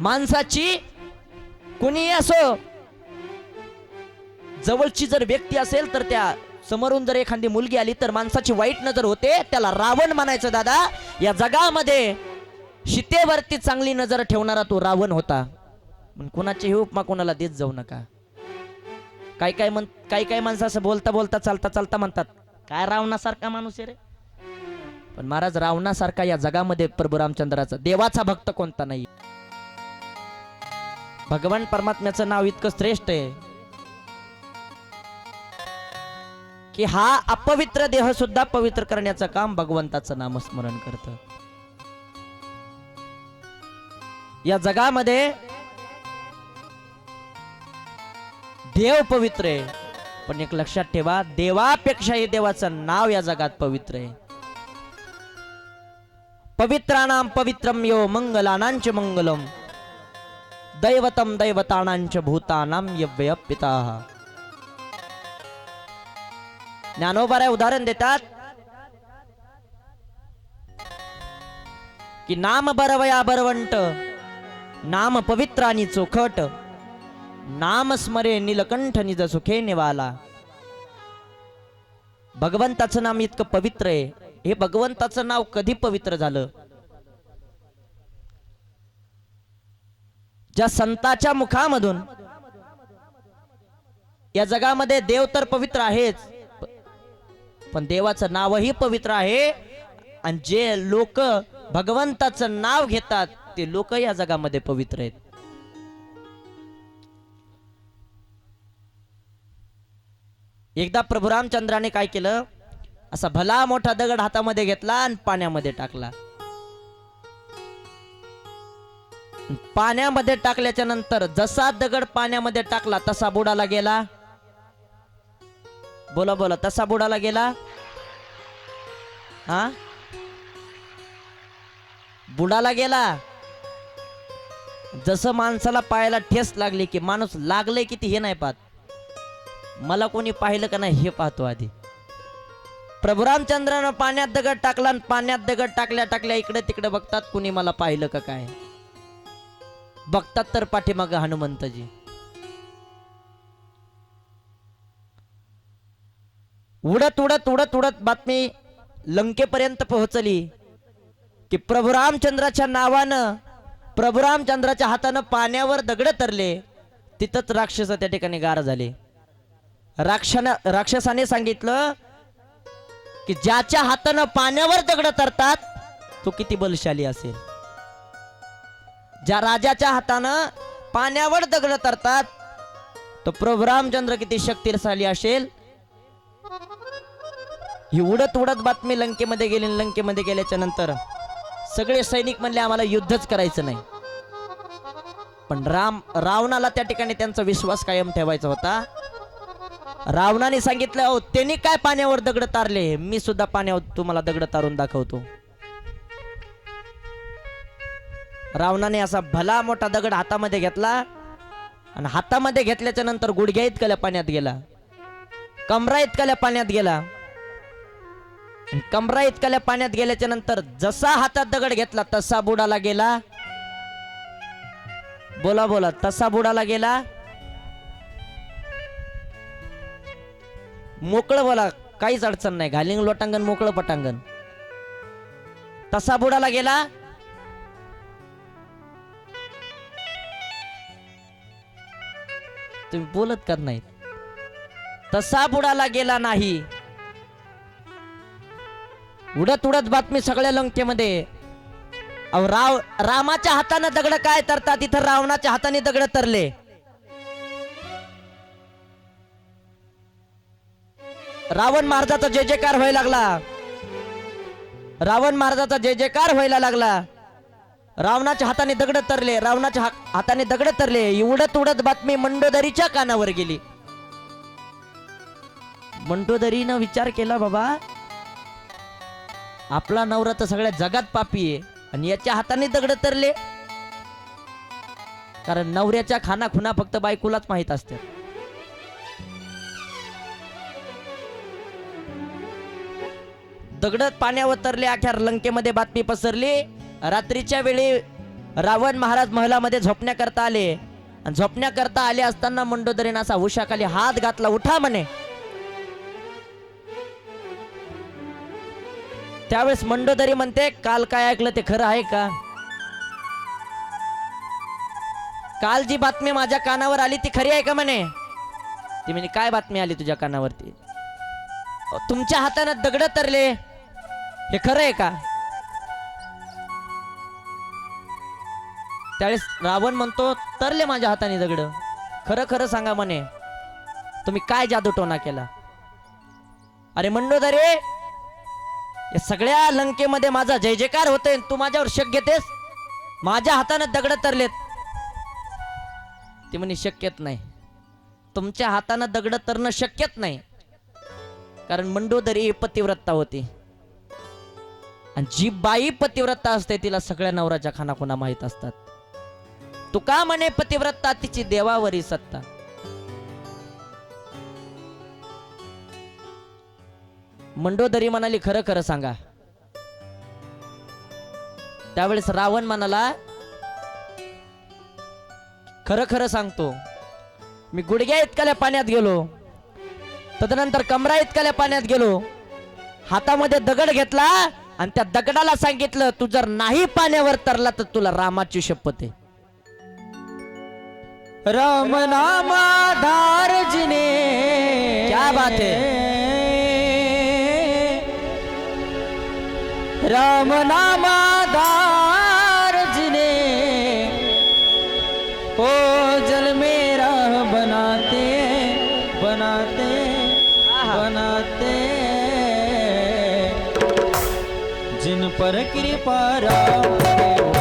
माणसाची कुणी असो जवळची जर व्यक्ती असेल तर त्या समोरून जर एखादी मुलगी आली तर माणसाची वाईट नजर होते त्याला रावण म्हणायचं दादा या जगामध्ये शितेवरती चांगली नजर ठेवणारा तो रावण होता. पण कुणाची ही उपमा कोणाला देत जाऊ नका. काय काय म्हण काही काही माणसं असं बोलता बोलता चालता चालता म्हणतात काय रावणासारखा माणूस आहे रे? पण महाराज रावणासारखा या जगामध्ये प्रभू रामचंद्राचा देवाचा भक्त कोणता नाही. भगवान परमात्म्याचं नाव इतकं श्रेष्ठ आहे की हा अपवित्र देह सुद्धा पवित्र करण्याचं काम भगवंताचं नामस्मरण करत. या जगामध्ये देव पवित्र आहे. पण एक लक्षात ठेवा देवापेक्षाही देवाचं नाव या जगात पवित्र आहे. पवित्राणाम पवित्रम यो मंगलानांचे मंगलम. दैवतम दैवतानांच भूतानाम यव्य पिता ज्ञानोबाराय उदाहरण देतात की नाम बरवया बरवंट नाम पवित्र आणि चोखट नाम स्मरे नीलकंठ निज सुखे निवाला भगवंताचं नाम इतकं पवित्र आहे हे भगवंताचं नाव कधी पवित्र झालं ज्या संताच्या मुखामधून या जगामध्ये देव तर पवित्र आहेच पण देवाचं नावही पवित्र आहे. आणि जे लोक भगवंताचं नाव घेतात ते लोक या जगामध्ये पवित्र आहेत. एकदा प्रभू रामचंद्राने काय केलं? असा भला मोठा दगड हातामध्ये घेतला आणि पाण्यामध्ये टाकला. पाण्यामध्ये टाकल्याच्या नंतर जसा दगड पाण्यामध्ये टाकला तसा बुडाला गेला. बोला बोला तसा बुडाला गेला? हा? बुडाला गेला? जसं माणसाला पायाला ठेस लागली की माणूस लागले किती हे नाही पाहत. मला कोणी पाहिलं का नाही हे पाहतो आधी. प्रभू रामचंद्रानं पाण्यात दगड टाकला आणि पाण्यात दगड टाकल्या टाकल्या इकडे तिकडे बघतात कुणी मला पाहिलं का काय? बघतात तर पाठीमागं हनुमंतजी. उडत उडत उडत उडत बातमी लंकेपर्यंत पोहोचली की प्रभू रामचंद्राच्या नावानं प्रभू रामचंद्राच्या हातानं पाण्यावर दगड तरले तिथंच राक्षस त्या ठिकाणी गार झाले. राक्षाने राक्षसाने सांगितलं की ज्याच्या हातानं पाण्यावर दगड तरतात तो किती बलशाली असेल. ज्या राजाच्या हातानं पाण्यावर दगड तरतात तो प्रभू रामचंद्र किती शक्तिशाली असेल? ही उडत उडत बातमी लंकेमध्ये गेली लंकेमध्ये गेल्याच्यानंतर सगळे सैनिक म्हणले आम्हाला युद्धच करायचं नाही. पण राम रावणाला त्या ठिकाणी त्यांचा विश्वास कायम ठेवायचा होता. रावणाने सांगितलं हो त्यांनी काय पाण्यावर दगड तारले? मी सुद्धा पाण्यावर तुम्हाला दगड तारून दाखवतो. रावणाने असा भला मोठा दगड हातामध्ये घेतला आणि हातामध्ये घेतल्याच्या नंतर गुडघ्या इतकल्या पाण्यात गेला. कमरा इतकल्या पाण्यात गेला. कमरा इतकल्या पाण्यात गेल्याच्यानंतर जसा हातात दगड घेतला तसा बुडाला गेला. बोला बोला तसा बुडाला गेला. मोकळं बोला काहीच अडचण नाही. घालिंग लोटांगण मोकळं पटांगण. तसा बुडाला गेला. तुम्ही बोलत का नाही? तसा बुडाला गेला नाही. उडत उडत बातमी सगळ्या लंकेमध्ये. अहो राव रामाच्या हाताने दगड काय तरतात? इथं रावणाच्या हाताने दगड तरले. रावण महाराजाचा जय जयकार व्हायला लागला. रावण महाराजाचा जय जयकार व्हायला लागला. रावणाच्या हाताने दगड तरले रावणाच्या हाताने दगड तरले उडत उडत बातमी मंडोदरीच्या कानावर गेली. मंडोदरीनं विचार केला बाबा आपला नवरा तर सगळ्या जगात पापी आहे आणि याच्या हाताने दगड तरले. कारण नवऱ्याच्या खाना खुना फक्त बायकोलाच माहीत असते दगडत पाण्यावर तरले अख्या लंकेमध्ये बातमी पसरली. रात्रीच्या वेळी रावण महाराज महलामध्ये झोपण्याकरता आले. आणि झोपण्याकरता आले असताना मंडोदरीने असा उशाखाली हात घातला उठा म्हणे. त्यावेळेस मंडोदरी म्हणते काल काय ऐकलं ते खरं आहे का? काल जी बातमी माझ्या कानावर आली ती खरी आहे का म्हणे? ती म्हणे काय बातमी आली तुझ्या कानावरती? तुमच्या हातानं दगड तरले. हे खरं आहे का? त्यावेळेस रावण म्हणतो तरले माझ्या हाताने दगड. खरं खरं सांगा म्हणे तुम्ही काय जादूटोना केला? अरे मंडोदरे या सगळ्या लंकेमध्ये माझा जय जयकार होते तू माझ्यावर शक घेतेस? माझ्या हाताने दगड तरलेत. ते म्हणे शक्यत नाही. तुमच्या हातानं दगड तरणं शक्यत नाही. कारण मंडोदरी ही पतिव्रता होती. आणि जी बाई पतिव्रता असते तिला सगळ्या नवऱ्याच्या खानाखुना माहीत असतात. तुका म्हणे पतिव्रता तिची देवावरी सत्ता. मंडोदरी म्हणाली खरं खरं सांगा. त्यावेळेस रावण म्हणाला खरं खरं सांगतो. मी गुडघ्या इतकाल्या पाण्यात गेलो. तदनंतर कमरा इतकाल्या पाण्यात गेलो. हातामध्ये दगड घेतला आणि त्या दगडाला सांगितलं तू जर नाही पाण्यावर तरला तर तुला रामाची शपथ आहे. राम नामाधार जिने। क्या बात राम नामाधार जिने। ओ जल मेरा बनाते बनाते बनाते। जिन पर कृपा राम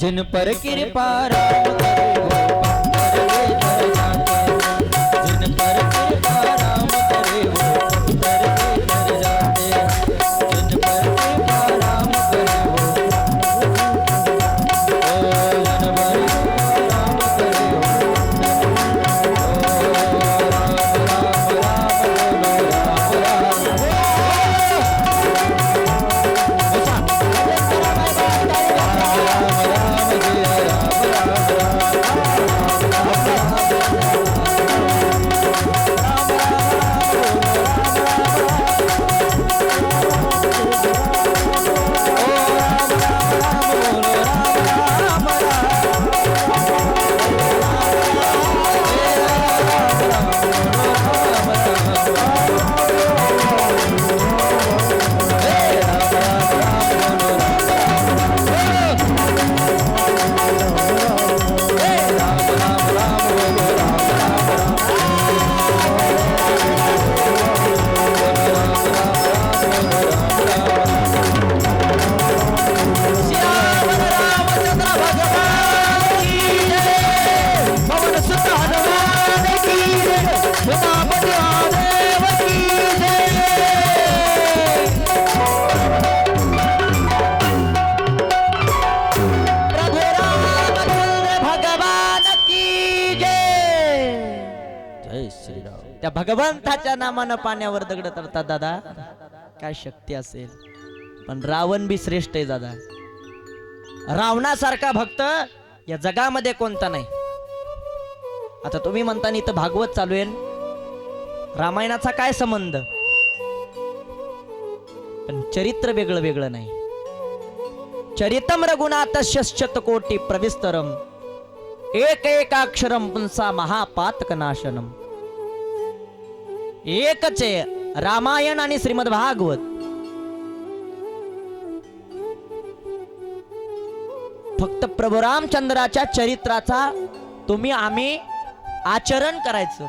जिन पर कृपा राम करे। त्या भगवंताच्या नामानं पाण्यावर दगड तरतात दादा. काय शक्ती असेल? पण रावण बी श्रेष्ठ आहे दादा. रावणासारखा भक्त या जगामध्ये कोणता नाही. आता तुम्ही म्हणता इथं भागवत चालू आहे. रामायणाचा काय संबंध? पण चरित्र वेगळं वेगळं नाही. चरितम रघुनाथ शत कोटी प्रविस्तरम. एक एकाक्षरम पुंसा महापातक नाशनम एकच आहे रामायण आणि श्रीमद भागवत फक्त प्रभू रामचंद्राच्या चरित्राचा तुम्ही आम्ही आचरण करायचं.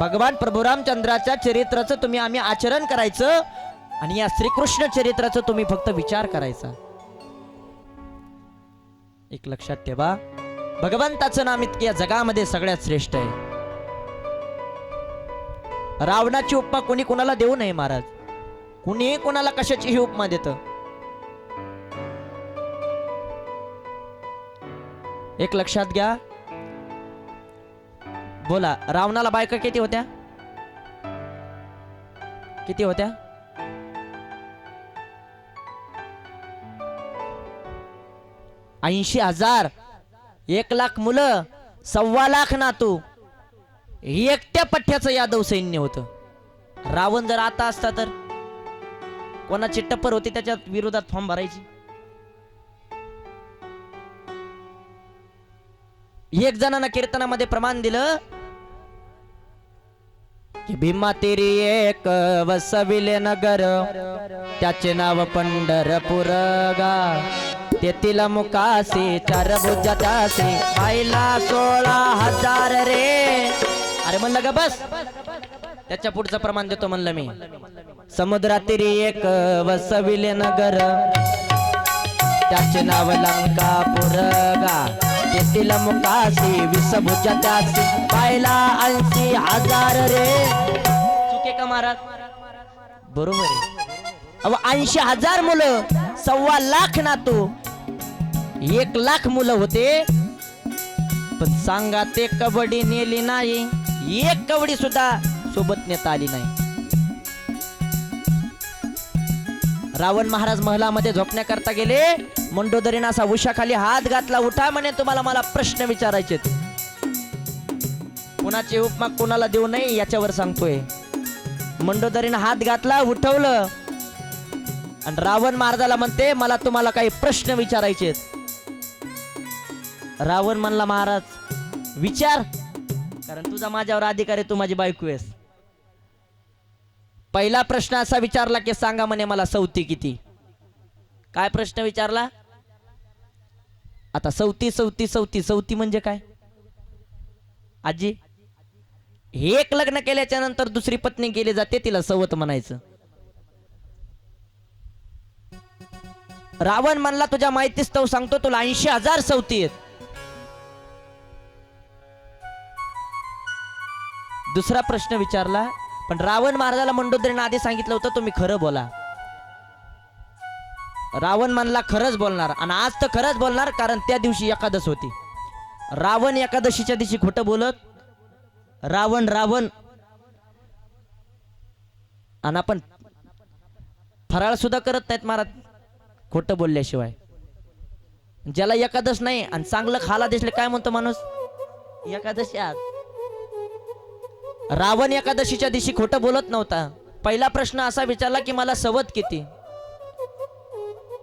भगवान प्रभू रामचंद्राच्या चरित्राचं तुम्ही आम्ही आचरण करायचं आणि या श्रीकृष्ण चरित्राचं तुम्ही फक्त विचार करायचा. एक लक्षात ठेवा भगवंताचं नाम इतक्या जगामध्ये सगळ्यात श्रेष्ठ आहे. रावणाची उपमा कोणी कोणाला देऊ नये महाराज? कुणी कोणाला कशाचीही उपमा देत? एक लक्षात घ्या. बोला रावणाला बायका किती होत्या? किती होत्या? ऐंशी हजार. एक लाख मुलं. सव्वा लाख नातू. एकट्या पठ्याचं यादव सैन्य होतं. रावण जर आता असता तर? कोणाची टप्पर होती त्याच्या विरोधात फॉर्म भरायची? एक जणांना कीर्तनामध्ये प्रमाण दिलं की भीमा तेरी एक वसविले नगर त्याचे नाव पंढरपूर गा. तेथील मुकासी चार भुजासी आईला सोळा हजार रे. अरे म्हणलं का बस. त्याच्या पुढचं प्रमाण देतो म्हणलं मी. समुद्रातील एक वसविले नगर. त्याचे नाव लंकापूर गा. तेथील मुकाशी विषभुजा त्यासी पाहिला ऐंशी हजार रे. चुके का महाराज? बरोबर आहे. अहो ऐंशी हजार मुलं सव्वा लाख नातू. एक लाख मुलं होते. पण सांगा ते कबड्डी नेली नाही. एक कवडी सुद्धा सोबत नेता आली नाही. रावण महाराज महलामध्ये झोपण्याकरता गेले. मंडोदरीने असा उशाखाली हात घातला. उठा म्हणे तुम्हाला मला प्रश्न विचारायचे कुणाची उपमा कोणाला देऊ नये याच्यावर सांगतोय. मंडोदरीने हात घातला उठवलं. आणि रावण महाराजाला म्हणते मला तुम्हाला काही प्रश्न विचारायचे रावण म्हणला महाराज विचार. कारण तुझा माझ्यावर अधिकार आहे तू माझी बायको आहेस. पहिला प्रश्न असा विचारला की सांगा म्हणे मला सवती किती? काय प्रश्न विचारला? आता सवती सवती सवती सवती म्हणजे काय? आजी एक लग्न केल्याच्यानंतर दुसरी पत्नी गेली जाते तिला सवत म्हणायचं. रावण म्हणला तुझ्या माहितीच तो सांगतो तुला ऐंशी हजार सवती आहेत. दुसरा प्रश्न विचारला पण रावण महाराजाला मंडोदरीने आधी सांगितलं होतं तुम्ही खरं बोला. रावण म्हणला खरंच बोलणार. आणि आज तर खरंच बोलणार कारण त्या दिवशी एकादश होती. रावण एकादशीच्या दिवशी खोटं बोलत रावण रावण. आणि आपण फराळ सुद्धा करत नाहीत महाराज खोटं बोलल्याशिवाय. ज्याला एकादश नाही आणि चांगलं खाला दिसले काय म्हणतो माणूस? एकादशी आज. रावण एकादशीच्या दिवशी खोटं बोलत नव्हता. पहिला प्रश्न असा विचारला की मला सवत किती?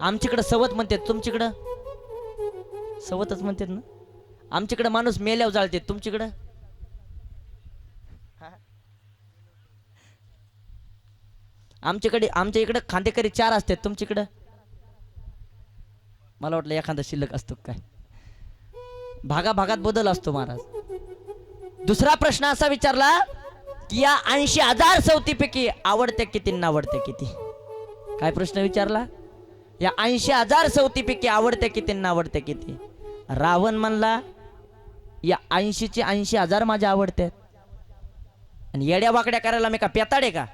आमच्याकडे सवत म्हणते तुमच्याकडं? सवतच म्हणतात ना. आमच्याकडे माणूस मेल्यावर जाळते. तुमच्याकडं? आमच्याकडे आमच्या इकडे खांदेकरी चार असतात. तुमच्याकडं? मला वाटलं एखादा शिल्लक असतो काय? भागा भागात बदल असतो महाराज. दुसरा प्रश्न असा विचारला या ऐंशी हजार सवतीपैकी आवडते किती नावडते किती? काय प्रश्न विचारला? या ऐंशी हजार सवतीपैकी आवडते किती नावडते किती? रावण म्हणला या ऐंशीचे ऐंशी हजार माझ्या आवडते. आणि येड्या वाकड्या करायला मी का पेताडे का?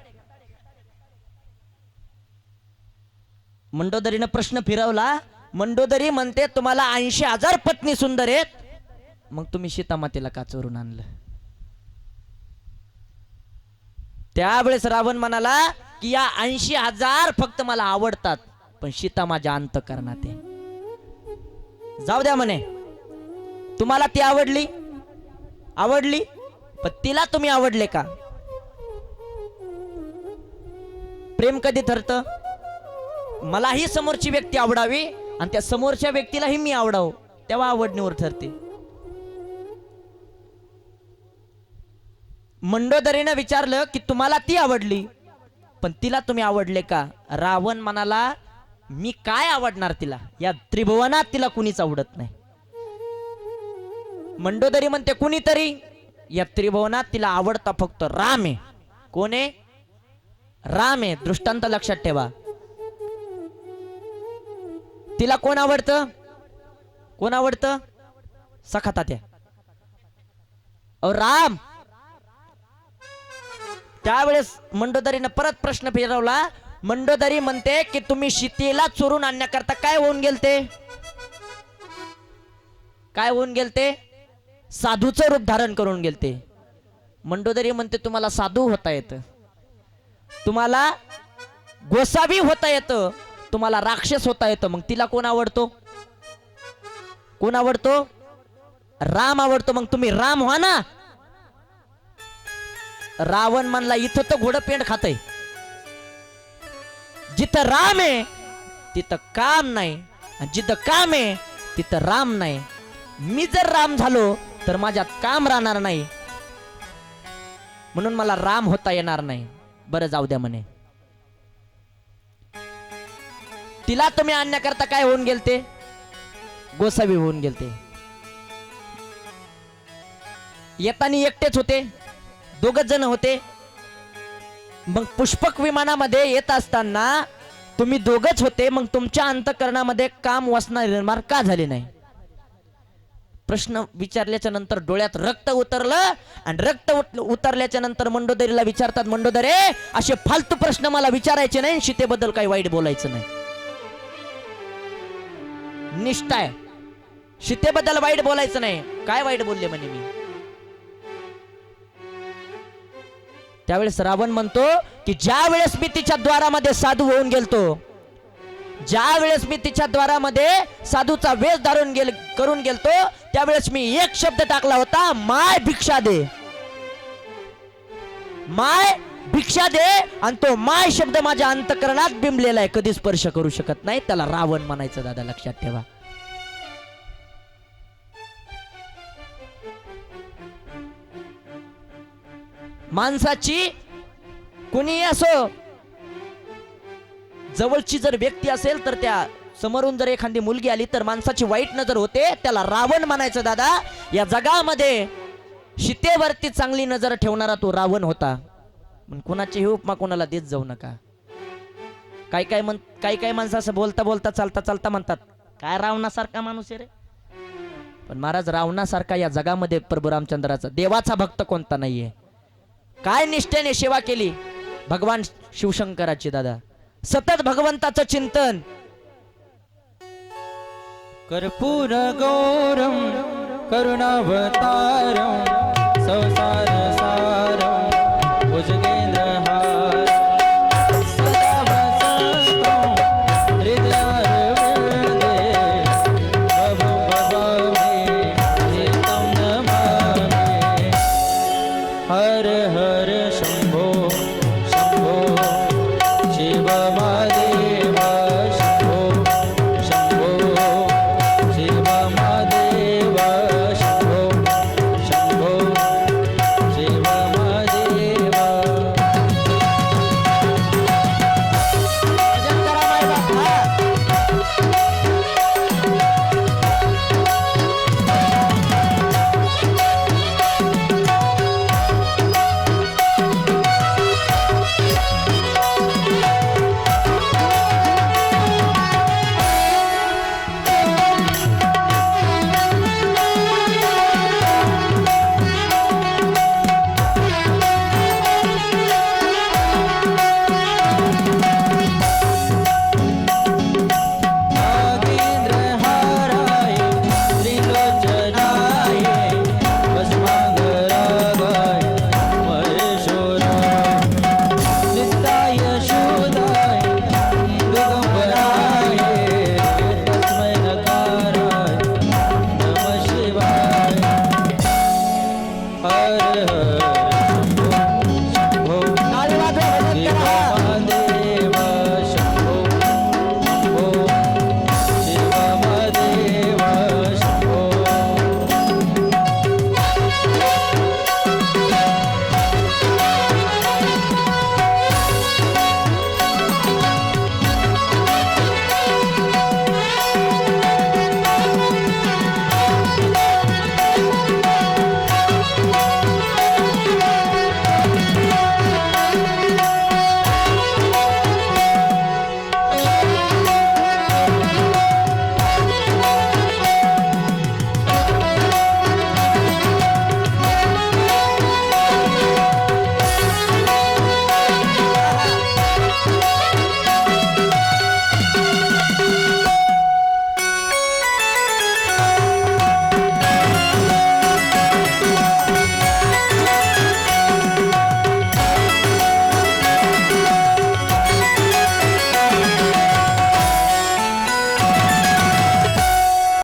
मंडोदरीनं प्रश्न फिरवला मंडोदरी म्हणते तुम्हाला ऐंशी हजार पत्नी सुंदर आहेत. मग तुम्ही सीतामातेला का चोरून आणलं? त्यावेळेस रावण म्हणाला की या ऐंशी हजार फक्त मला आवडतात पण सीता माझ्या अंतकरणात आहे. जाऊ द्या म्हणे. तुम्हाला ती आवडली? आवडली? पण तिला तुम्ही आवडले का? प्रेम कधी ठरतं मलाही समोरची व्यक्ती आवडावी आणि त्या समोरच्या व्यक्तीलाही मी आवडावं तेव्हा आवडणीवर ठरते. मंडोदरीनं विचारलं की तुम्हाला ती आवडली? पण तिला तुम्ही आवडले का? रावण म्हणाला मी काय आवडणार तिला? या त्रिभुवनात तिला कुणीच आवडत नाही. मंडोदरी म्हणते कुणीतरी? या त्रिभुवनात तिला आवडता फक्त राम आहे. कोण आहे? राम आहे. दृष्टांत लक्षात ठेवा. तिला कोण आवडतं? कोण आवडतं? सखाता त्या अहो राम! त्यावेळेस मंडोदरीनं परत प्रश्न फिरवला. मंडोदरी म्हणते की तुम्ही शितीला चोरून आणण्याकरता काय होऊन गेलते? काय होऊन गेलते? साधूचं रूप धारण करून गेलते. मंडोदरी म्हणते तुम्हाला साधू होता येतं. तुम्हाला गोसावी होता येतं. तुम्हाला राक्षस होता येतं. मग तिला कोण आवडतो? कोण आवडतो? राम आवडतो. मग तुम्ही राम व्हा ना. रावण म्हणला इथं तर घोडं पेंड खातय. जिथं राम आहे तिथं काम नाही. आणि जिथं काम आहे तिथं राम नाही. मी जर राम झालो तर माझ्यात काम राहणार नाही. म्हणून मला राम होता येणार नाही. बरं जाऊ द्या म्हणे. तिला तुम्ही आणण्याकरता काय होऊन गेलते? गोसावी होऊन गेलते. येताना एकटेच होते. दोघच जण होते. मग पुष्पक विमानामध्ये येत असताना तुम्ही दोघच होते मग तुमच्या अंतकरणामध्ये काम वासना निर्माण का झाले नाही? प्रश्न विचारल्याच्या नंतर डोळ्यात रक्त उतरलं आणि रक्त उतरल्याच्या नंतर मंडोदरीला विचारतात मंडोदरे असे फालतू प्रश्न मला विचारायचे नाही शितेबद्दल काही वाईट बोलायचं नाही. निष्ठा आहे. वाईट बोलायचं नाही. काय वाईट बोलले म्हणे मी? त्यावेळेस रावण म्हणतो की ज्या वेळेस मी तिच्या द्वारामध्ये साधू होऊन गेलतो ज्या वेळेस मी तिच्या द्वारामध्ये साधूचा वेश धारून गेल करून गेलतो त्यावेळेस मी एक शब्द टाकला होता माय भिक्षा दे. माय भिक्षा दे आणि तो माय शब्द माझ्या अंतकरणात बिंबलेला आहे. कधी स्पर्श करू शकत नाही. त्याला रावण म्हणायचं दादा लक्षात ठेवा. माणसाची कुणी असो जवळची जर व्यक्ती असेल तर त्या समोरून जर एखादी मुलगी आली तर माणसाची वाईट नजर होते. त्याला रावण म्हणायचं दादा या जगामध्ये शितेवरती चांगली नजर ठेवणारा तो रावण होता. पण कुणाची ही उपमा कोणाला देत जाऊ नका. काय काय म्हण काही काही माणसं असं बोलता बोलता चालता चालता म्हणतात काय रावणासारखा माणूस आहे रे? पण महाराज रावणासारखा या जगामध्ये प्रभू रामचंद्राचा देवाचा भक्त कोणता नाहीये. काय निष्ठेने सेवा केली? भगवान शिवशंकराची दादा. सतत भगवंताचं चिंतन. कर्पूर गौरम करुणावतारम संसार सारम भुजगे